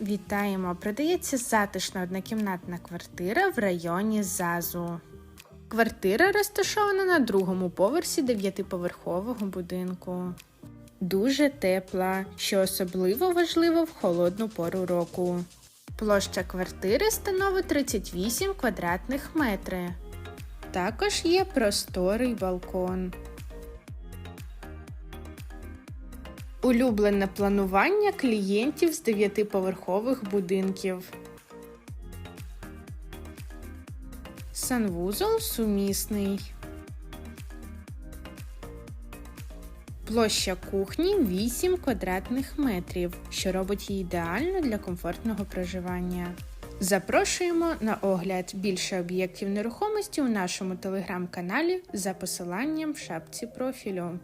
Вітаємо! Продається затишна однокімнатна квартира в районі ЗАЗу. Квартира розташована на другому поверсі дев'ятиповерхового будинку. Дуже тепла, що особливо важливо в холодну пору року. Площа квартири становить 38 квадратних метрів. Також є просторий балкон. Улюблене планування клієнтів з дев'ятиповерхових будинків. Санвузол сумісний. Площа кухні 8 квадратних метрів, що робить її ідеально для комфортного проживання. Запрошуємо на огляд більше об'єктів нерухомості у нашому телеграм-каналі за посиланням в шапці профілю.